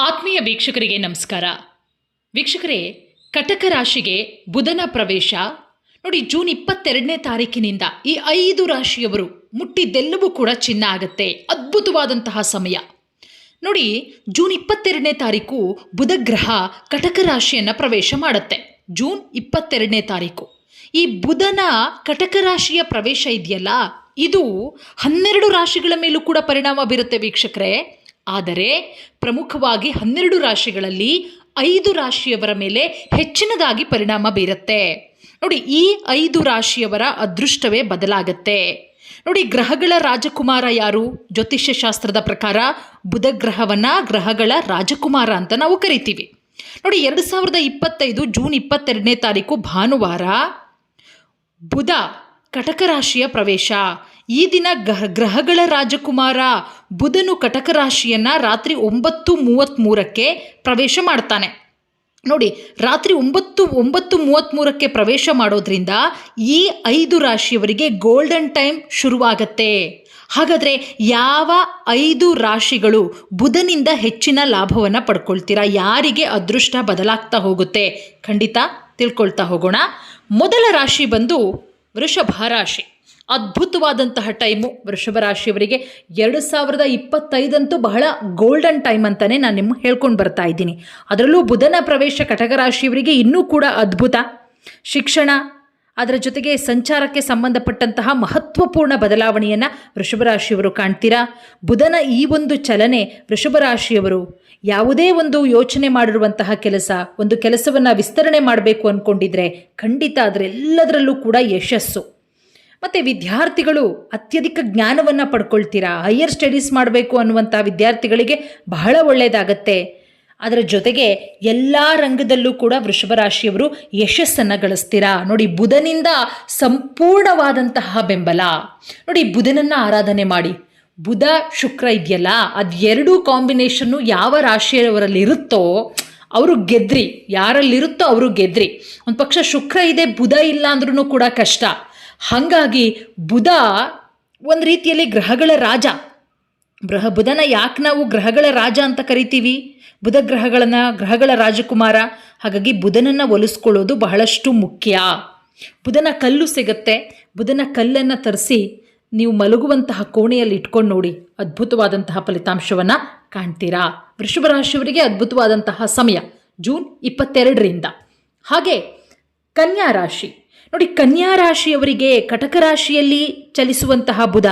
ಆತ್ಮೀಯ ವೀಕ್ಷಕರಿಗೆ ನಮಸ್ಕಾರ. ವೀಕ್ಷಕರೇ, ಕಟಕ ರಾಶಿಗೆ ಬುಧನ ಪ್ರವೇಶ. ನೋಡಿ, ಜೂನ್ ಇಪ್ಪತ್ತೆರಡನೇ ತಾರೀಕಿನಿಂದ ಈ ಐದು ರಾಶಿಯವರು ಮುಟ್ಟಿದ್ದೆಲ್ಲವೂ ಕೂಡ ಚಿನ್ನ ಆಗುತ್ತೆ. ಅದ್ಭುತವಾದಂತಹ ಸಮಯ. ನೋಡಿ, ಜೂನ್ ಇಪ್ಪತ್ತೆರಡನೇ ತಾರೀಕು ಬುಧ ಗ್ರಹ ಕಟಕ ರಾಶಿಯನ್ನು ಪ್ರವೇಶ ಮಾಡುತ್ತೆ. ಜೂನ್ ಇಪ್ಪತ್ತೆರಡನೇ ತಾರೀಕು. ಈ ಬುಧನ ಕಟಕ ರಾಶಿಯ ಪ್ರವೇಶ ಇದೆಯಲ್ಲ, ಇದು ಹನ್ನೆರಡು ರಾಶಿಗಳ ಮೇಲೂ ಕೂಡ ಪರಿಣಾಮ ಬೀರುತ್ತೆ ವೀಕ್ಷಕರೇ. ಆದರೆ ಪ್ರಮುಖವಾಗಿ ಹನ್ನೆರಡು ರಾಶಿಗಳಲ್ಲಿ ಐದು ರಾಶಿಯವರ ಮೇಲೆ ಹೆಚ್ಚಿನದಾಗಿ ಪರಿಣಾಮ ಬೀರುತ್ತೆ. ನೋಡಿ, ಈ ಐದು ರಾಶಿಯವರ ಅದೃಷ್ಟವೇ ಬದಲಾಗತ್ತೆ. ನೋಡಿ, ಗ್ರಹಗಳ ರಾಜಕುಮಾರ ಯಾರು? ಜ್ಯೋತಿಷ್ಯ ಶಾಸ್ತ್ರದ ಪ್ರಕಾರ ಬುಧ ಗ್ರಹವನ್ನ ಗ್ರಹಗಳ ರಾಜಕುಮಾರ ಅಂತ ನಾವು ಕರಿತೀವಿ. ನೋಡಿ, ಎರಡು ಸಾವಿರದ ಇಪ್ಪತ್ತೈದು ಜೂನ್ ಇಪ್ಪತ್ತೆರಡನೇ ತಾರೀಕು ಭಾನುವಾರ ಬುಧ ಕಟಕ ರಾಶಿಯ ಪ್ರವೇಶ. ಈ ದಿನ ಗ್ರಹ, ಗ್ರಹಗಳ ರಾಜಕುಮಾರ ಬುಧನು ಕಟಕ ರಾಶಿಯನ್ನು ರಾತ್ರಿ ಒಂಬತ್ತು ಮೂವತ್ತ್ಮೂರಕ್ಕೆ ಪ್ರವೇಶ ಮಾಡ್ತಾನೆ. ನೋಡಿ, ರಾತ್ರಿ ಒಂಬತ್ತು ಒಂಬತ್ತು ಮೂವತ್ತ್ಮೂರಕ್ಕೆ ಪ್ರವೇಶ ಮಾಡೋದ್ರಿಂದ ಈ ಐದು ರಾಶಿಯವರಿಗೆ ಗೋಲ್ಡನ್ ಟೈಮ್ ಶುರುವಾಗತ್ತೆ. ಹಾಗಾದರೆ ಯಾವ ಐದು ರಾಶಿಗಳು ಬುಧನಿಂದ ಹೆಚ್ಚಿನ ಲಾಭವನ್ನು ಪಡ್ಕೊಳ್ತೀರಾ? ಯಾರಿಗೆ ಅದೃಷ್ಟ ಬದಲಾಗ್ತಾ ಹೋಗುತ್ತೆ? ಖಂಡಿತ ತಿಳ್ಕೊಳ್ತಾ ಹೋಗೋಣ. ಮೊದಲ ರಾಶಿ ಬಂದು ವೃಷಭ ರಾಶಿ. ಅದ್ಭುತವಾದಂತಹ ಟೈಮು ವೃಷಭ ರಾಶಿಯವರಿಗೆ ಎರಡು ಸಾವಿರದ ಇಪ್ಪತ್ತೈದಂತೂ ಬಹಳ ಗೋಲ್ಡನ್ ಟೈಮ್ ಅಂತಲೇ ನಾನು ನಿಮ್ಮ ಹೇಳ್ಕೊಂಡು ಬರ್ತಾ ಇದ್ದೀನಿ. ಅದರಲ್ಲೂ ಬುಧನ ಪ್ರವೇಶ ಕಟಕ ರಾಶಿಯವರಿಗೆ ಇನ್ನೂ ಕೂಡ ಅದ್ಭುತ. ಶಿಕ್ಷಣ, ಅದರ ಜೊತೆಗೆ ಸಂಚಾರಕ್ಕೆ ಸಂಬಂಧಪಟ್ಟಂತಹ ಮಹತ್ವಪೂರ್ಣ ಬದಲಾವಣೆಯನ್ನು ವೃಷಭ ರಾಶಿಯವರು ಕಾಣ್ತೀರಾ? ಬುಧನ ಈ ಒಂದು ಚಲನೆ ವೃಷಭ ರಾಶಿಯವರು ಯಾವುದೇ ಒಂದು ಯೋಚನೆ ಮಾಡಿರುವಂತಹ ಕೆಲಸ, ಒಂದು ಕೆಲಸವನ್ನು ವಿಸ್ತರಣೆ ಮಾಡಬೇಕು ಅಂದ್ಕೊಂಡಿದ್ರೆ ಖಂಡಿತ ಅದರೆಲ್ಲದರಲ್ಲೂ ಕೂಡ ಯಶಸ್ಸು. ಮತ್ತು ವಿದ್ಯಾರ್ಥಿಗಳು ಅತ್ಯಧಿಕ ಜ್ಞಾನವನ್ನು ಪಡ್ಕೊಳ್ತೀರಾ? ಹೈಯರ್ ಸ್ಟಡೀಸ್ ಮಾಡಬೇಕು ಅನ್ನುವಂಥ ವಿದ್ಯಾರ್ಥಿಗಳಿಗೆ ಬಹಳ ಒಳ್ಳೆಯದಾಗತ್ತೆ ಅದರ ಜೊತೆಗೆ ಎಲ್ಲ ರಂಗದಲ್ಲೂ ಕೂಡ ವೃಷಭ ರಾಶಿಯವರು ಯಶಸ್ಸನ್ನು ಗಳಿಸ್ತೀರಾ? ನೋಡಿ, ಬುಧನಿಂದ ಸಂಪೂರ್ಣವಾದಂತಹ ಬೆಂಬಲ. ನೋಡಿ, ಬುಧನನ್ನು ಆರಾಧನೆ ಮಾಡಿ. ಬುಧ, ಶುಕ್ರ ಇದೆಯಲ್ಲ ಅದು ಎರಡೂ ಕಾಂಬಿನೇಷನ್ನು ಯಾವ ರಾಶಿಯವರಲ್ಲಿ ಇರುತ್ತೋ ಅವರು ಗೆದ್ರಿ. ಯಾರಲ್ಲಿರುತ್ತೋ ಅವರು ಗೆದ್ರಿ. ಒಂದು ಪಕ್ಷ ಶುಕ್ರ ಇದೆ, ಬುಧ ಇಲ್ಲ ಅಂದ್ರೂ ಕೂಡ ಕಷ್ಟ. ಹಾಗಾಗಿ ಬುಧ ಒಂದು ರೀತಿಯಲ್ಲಿ ಗ್ರಹಗಳ ರಾಜ. ಬೃಹ ಬುಧನ ಯಾಕೆ ನಾವು ಗ್ರಹಗಳ ರಾಜ ಅಂತ ಕರಿತೀವಿ? ಬುಧ ಗ್ರಹಗಳನ್ನು ಗ್ರಹಗಳ ರಾಜಕುಮಾರ. ಹಾಗಾಗಿ ಬುಧನನ್ನು ಒಲಿಸ್ಕೊಳ್ಳೋದು ಬಹಳಷ್ಟು ಮುಖ್ಯ. ಬುಧನ ಕಲ್ಲು ಸಿಗುತ್ತೆ. ಬುಧನ ಕಲ್ಲನ್ನು ತರಿಸಿ ನೀವು ಮಲಗುವಂತಹ ಕೋಣೆಯಲ್ಲಿ ಇಟ್ಕೊಂಡು ನೋಡಿ ಅದ್ಭುತವಾದಂತಹ ಫಲಿತಾಂಶವನ್ನು ಕಾಣ್ತೀರಾ. ವೃಷಭ ರಾಶಿಯವರಿಗೆ ಅದ್ಭುತವಾದಂತಹ ಸಮಯ ಜೂನ್ ಇಪ್ಪತ್ತೆರಡರಿಂದ. ಹಾಗೆ ಕನ್ಯಾ ರಾಶಿ. ನೋಡಿ, ಕನ್ಯಾ ರಾಶಿಯವರಿಗೆ ಕಟಕ ರಾಶಿಯಲ್ಲಿ ಚಲಿಸುವಂತಹ ಬುಧ.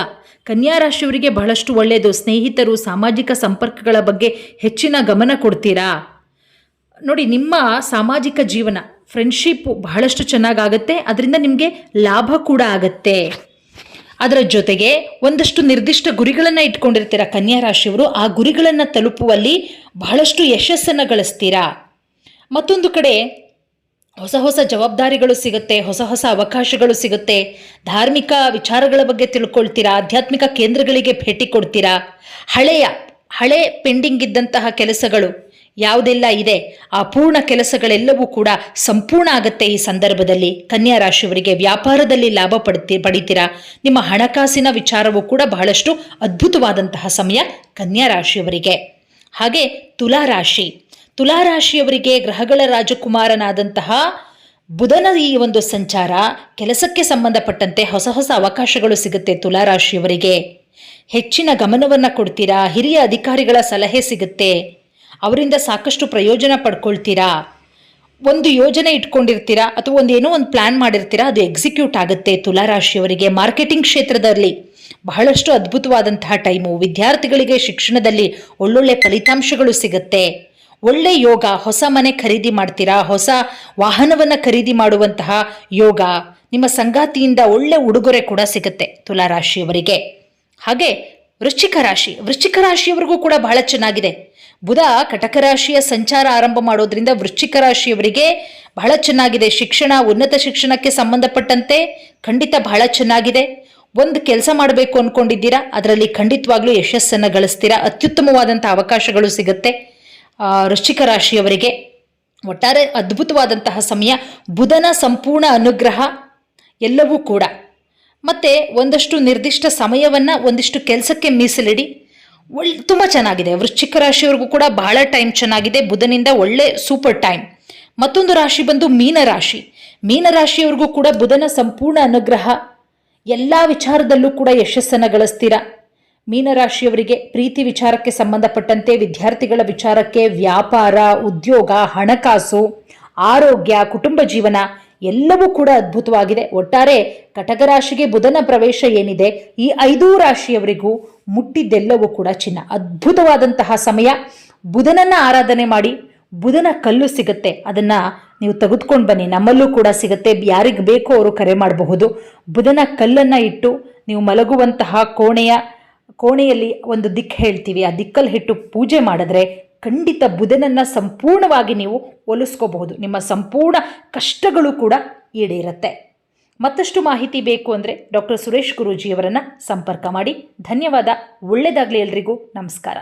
ಕನ್ಯಾ ರಾಶಿಯವರಿಗೆ ಬಹಳಷ್ಟು ಒಳ್ಳೆಯದು. ಸ್ನೇಹಿತರು, ಸಾಮಾಜಿಕ ಸಂಪರ್ಕಗಳ ಬಗ್ಗೆ ಹೆಚ್ಚಿನ ಗಮನ ಕೊಡ್ತೀರಾ? ನೋಡಿ, ನಿಮ್ಮ ಸಾಮಾಜಿಕ ಜೀವನ ಫ್ರೆಂಡ್ಶಿಪ್ ಬಹಳಷ್ಟು ಚೆನ್ನಾಗಾಗತ್ತೆ. ಅದರಿಂದ ನಿಮಗೆ ಲಾಭ ಕೂಡ ಆಗತ್ತೆ. ಅದರ ಜೊತೆಗೆ ಒಂದಷ್ಟು ನಿರ್ದಿಷ್ಟ ಗುರಿಗಳನ್ನು ಇಟ್ಕೊಂಡಿರ್ತೀರ ಕನ್ಯಾ ರಾಶಿಯವರು. ಆ ಗುರಿಗಳನ್ನು ತಲುಪುವಲ್ಲಿ ಬಹಳಷ್ಟು ಯಶಸ್ಸನ್ನು ಗಳಿಸ್ತೀರಾ? ಮತ್ತೊಂದು ಕಡೆ ಹೊಸ ಹೊಸ ಜವಾಬ್ದಾರಿಗಳು ಸಿಗುತ್ತೆ, ಹೊಸ ಹೊಸ ಅವಕಾಶಗಳು ಸಿಗುತ್ತೆ. ಧಾರ್ಮಿಕ ವಿಚಾರಗಳ ಬಗ್ಗೆ ತಿಳ್ಕೊಳ್ತೀರಾ? ಆಧ್ಯಾತ್ಮಿಕ ಕೇಂದ್ರಗಳಿಗೆ ಭೇಟಿ ಕೊಡ್ತೀರಾ? ಹಳೆಯ, ಹಳೆ ಪೆಂಡಿಂಗ್ ಇದ್ದಂತಹ ಕೆಲಸಗಳು ಯಾವುದೆಲ್ಲ ಇದೆ? ಆ ಪೂರ್ಣ ಕೆಲಸಗಳೆಲ್ಲವೂ ಕೂಡ ಸಂಪೂರ್ಣ ಆಗುತ್ತೆ ಈ ಸಂದರ್ಭದಲ್ಲಿ. ಕನ್ಯಾ ರಾಶಿಯವರಿಗೆ ವ್ಯಾಪಾರದಲ್ಲಿ ಲಾಭ ಪಡ್ತಿ, ಪಡಿತೀರಾ? ನಿಮ್ಮ ಹಣಕಾಸಿನ ವಿಚಾರವೂ ಕೂಡ ಬಹಳಷ್ಟು ಅದ್ಭುತವಾದಂತಹ ಸಮಯ ಕನ್ಯಾ ರಾಶಿಯವರಿಗೆ. ಹಾಗೆ ತುಲಾ ರಾಶಿ ತುಲಾರಾಶಿಯವರಿಗೆ ಗ್ರಹಗಳ ರಾಜಕುಮಾರನಾದಂತಹ ಬುಧನ ಈ ಒಂದು ಸಂಚಾರ ಕೆಲಸಕ್ಕೆ ಸಂಬಂಧಪಟ್ಟಂತೆ ಹೊಸ ಹೊಸ ಅವಕಾಶಗಳು ಸಿಗುತ್ತೆ ತುಲಾರಾಶಿಯವರಿಗೆ. ಹೆಚ್ಚಿನ ಗಮನವನ್ನು ಕೊಡ್ತೀರಾ? ಹಿರಿಯ ಅಧಿಕಾರಿಗಳ ಸಲಹೆ ಸಿಗುತ್ತೆ. ಅವರಿಂದ ಸಾಕಷ್ಟು ಪ್ರಯೋಜನ ಪಡ್ಕೊಳ್ತೀರಾ? ಒಂದು ಯೋಜನೆ ಇಟ್ಕೊಂಡಿರ್ತೀರಾ? ಅಥವಾ ಒಂದು ಏನೋ ಒಂದು ಪ್ಲಾನ್ ಮಾಡಿರ್ತೀರಾ? ಅದು ಎಕ್ಸಿಕ್ಯೂಟ್ ಆಗುತ್ತೆ ತುಲಾರಾಶಿಯವರಿಗೆ. ಮಾರ್ಕೆಟಿಂಗ್ ಕ್ಷೇತ್ರದಲ್ಲಿ ಬಹಳಷ್ಟು ಅದ್ಭುತವಾದಂತಹ ಟೈಮು ವಿದ್ಯಾರ್ಥಿಗಳಿಗೆ ಶಿಕ್ಷಣದಲ್ಲಿ ಒಳ್ಳೊಳ್ಳೆ ಫಲಿತಾಂಶಗಳು ಸಿಗುತ್ತೆ. ಒಳ್ಳೆ ಯೋಗ, ಹೊಸ ಮನೆ ಖರೀದಿ ಮಾಡ್ತೀರಾ? ಹೊಸ ವಾಹನವನ್ನು ಖರೀದಿ ಮಾಡುವಂತಹ ಯೋಗ ನಿಮ್ಮ ಸಂಗಾತಿಯಿಂದ ಒಳ್ಳೆ ಉಡುಗೊರೆ ಕೂಡ ಸಿಗುತ್ತೆ ತುಲಾರಾಶಿಯವರಿಗೆ. ಹಾಗೆ ವೃಶ್ಚಿಕ ರಾಶಿ, ವೃಶ್ಚಿಕ ರಾಶಿಯವರಿಗೂ ಕೂಡ ಬಹಳ ಚೆನ್ನಾಗಿದೆ. ಬುಧ ಕಟಕ ರಾಶಿಯ ಸಂಚಾರ ಆರಂಭ ಮಾಡೋದ್ರಿಂದ ವೃಶ್ಚಿಕ ರಾಶಿಯವರಿಗೆ ಬಹಳ ಚೆನ್ನಾಗಿದೆ. ಶಿಕ್ಷಣ, ಉನ್ನತ ಶಿಕ್ಷಣಕ್ಕೆ ಸಂಬಂಧಪಟ್ಟಂತೆ ಖಂಡಿತ ಬಹಳ ಚೆನ್ನಾಗಿದೆ. ಒಂದು ಕೆಲಸ ಮಾಡಬೇಕು ಅಂದ್ಕೊಂಡಿದ್ದೀರಾ ಅದರಲ್ಲಿ ಖಂಡಿತವಾಗ್ಲೂ ಯಶಸ್ಸನ್ನು ಗಳಿಸ್ತೀರಾ? ಅತ್ಯುತ್ತಮವಾದಂಥ ಅವಕಾಶಗಳು ಸಿಗುತ್ತೆ. ವೃಶ್ಚಿಕ ರಾಶಿಯವರಿಗೆ ಒಟ್ಟಾರೆ ಅದ್ಭುತವಾದಂತಹ ಸಮಯ, ಬುಧನ ಸಂಪೂರ್ಣ ಅನುಗ್ರಹ ಎಲ್ಲವೂ ಕೂಡ. ಮತ್ತು ಒಂದಷ್ಟು ನಿರ್ದಿಷ್ಟ ಸಮಯವನ್ನು ಒಂದಿಷ್ಟು ಕೆಲಸಕ್ಕೆ ಮೀಸಲಿಡಿ. ಒಳ್, ತುಂಬ ಚೆನ್ನಾಗಿದೆ. ವೃಶ್ಚಿಕ ರಾಶಿಯವ್ರಿಗೂ ಕೂಡ ಬಹಳ ಟೈಮ್ ಚೆನ್ನಾಗಿದೆ. ಬುಧನಿಂದ ಒಳ್ಳೆ ಸೂಪರ್ ಟೈಮ್. ಮತ್ತೊಂದು ರಾಶಿ ಬಂದು ಮೀನ ರಾಶಿ. ಮೀನ ರಾಶಿಯವರಿಗೂ ಕೂಡ ಬುಧನ ಸಂಪೂರ್ಣ ಅನುಗ್ರಹ. ಎಲ್ಲ ವಿಚಾರದಲ್ಲೂ ಕೂಡ ಯಶಸ್ಸನ್ನು ಗಳಿಸ್ತೀರಾ? ಮೀನರಾಶಿಯವರಿಗೆ ಪ್ರೀತಿ ವಿಚಾರಕ್ಕೆ ಸಂಬಂಧಪಟ್ಟಂತೆ ವಿದ್ಯಾರ್ಥಿಗಳ ವಿಚಾರಕ್ಕೆ ವ್ಯಾಪಾರ, ಉದ್ಯೋಗ, ಹಣಕಾಸು, ಆರೋಗ್ಯ, ಕುಟುಂಬ ಜೀವನ ಎಲ್ಲವೂ ಕೂಡ ಅದ್ಭುತವಾಗಿದೆ. ಒಟ್ಟಾರೆ ಕಟಕ ರಾಶಿಗೆ ಬುಧನ ಪ್ರವೇಶ ಏನಿದೆ, ಈ ಐದೂ ರಾಶಿಯವರಿಗೂ ಮುಟ್ಟಿದ್ದೆಲ್ಲವೂ ಕೂಡ ಚಿನ್ನ. ಅದ್ಭುತವಾದಂತಹ ಸಮಯ. ಬುಧನನ್ನ ಆರಾಧನೆ ಮಾಡಿ, ಬುಧನ ಕಲ್ಲು ಸಿಗುತ್ತೆ. ಅದನ್ನ ನೀವು ತೆಗೆದುಕೊಂಡು ಬನ್ನಿ. ನಮ್ಮಲ್ಲೂ ಕೂಡ ಸಿಗುತ್ತೆ. ಯಾರಿಗೆ ಬೇಕೋ ಅವರು ಕರೆ ಮಾಡಬಹುದು. ಬುಧನ ಕಲ್ಲನ್ನ ಇಟ್ಟು ನೀವು ಮಲಗುವಂತಹ ಕೋಣೆಯ ಕೋಣೆಯಲ್ಲಿ ಒಂದು ದಿಕ್ಕು ಹೇಳ್ತೀವಿ. ಆ ದಿಕ್ಕಲ್ಲಿ ಹಿಟ್ಟು ಪೂಜೆ ಮಾಡಿದ್ರೆ ಖಂಡಿತ ಬುಧನನ್ನು ಸಂಪೂರ್ಣವಾಗಿ ನೀವು ಒಲಿಸ್ಕೋಬಹುದು. ನಿಮ್ಮ ಸಂಪೂರ್ಣ ಕಷ್ಟಗಳು ಕೂಡ ಈಡೇರುತ್ತೆ. ಮತ್ತಷ್ಟು ಮಾಹಿತಿ ಬೇಕು ಅಂದರೆ ಡಾಕ್ಟರ್ ಸುರೇಶ್ ಗುರೂಜಿಯವರನ್ನು ಸಂಪರ್ಕ ಮಾಡಿ. ಧನ್ಯವಾದ. ಒಳ್ಳೆಯದಾಗಲಿ ಎಲ್ರಿಗೂ. ನಮಸ್ಕಾರ.